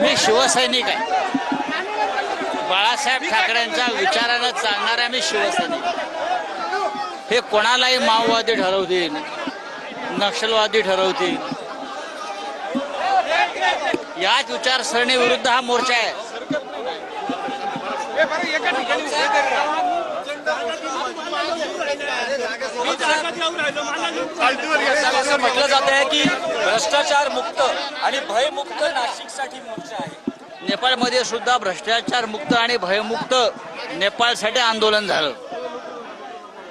मी शिवसैनिक आहे. बाळासाहेब ठाकरेंच्या विचारानं चालणारा मी शिवसैनिक हे कोणालाही माओवादी ठरवतील नक्षलवादी ठरवतील. याच विचारसरणी विरुद्ध हा मोर्चा आहे. असं म्हटलं जात आहे की भ्रष्टाचार मुक्त आणि भयमुक्त नाशिकसाठी मोर्चा आहे. नेपाळमध्ये सुद्धा भ्रष्टाचार मुक्त आणि भयमुक्त नेपाळसाठी आंदोलन झालं.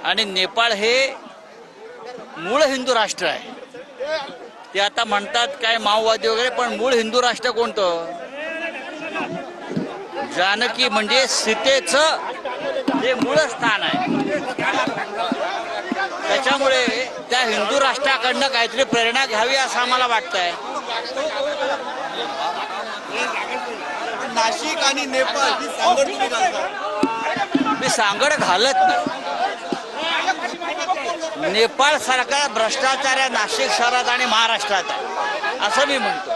आणि नेपाळ हे मूळ हिंदू राष्ट्र आहे. ते आता म्हणतात काय माओवादी वगैरे पण मूळ हिंदू राष्ट्र कोणतं? जानकी म्हणजे सीतेचं हे मूळ स्थान आहे त्याच्यामुळे त्या हिंदू राष्ट्राकडनं काहीतरी प्रेरणा घ्यावी असं आम्हाला वाटतंय. नाशिक आणि नेपाळ ही सांगड तुम्ही घालता मी सांगड घालत नाही. नेपाळ सरकार भ्रष्टाचार आहे नाशिक शहरात आणि महाराष्ट्रात आहे. असं मी म्हणतो.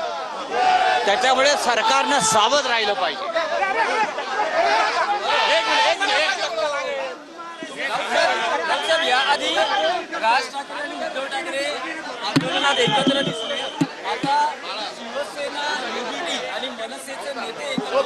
त्याच्यामुळे सरकारनं सावध राहिलं पाहिजे. राज ठाकरे उद्धव ठाकरे आंदोलनात एकत्र दिसले. आता शिवसेना युबीटी आणि मनसेचे नेते एकत्र हो,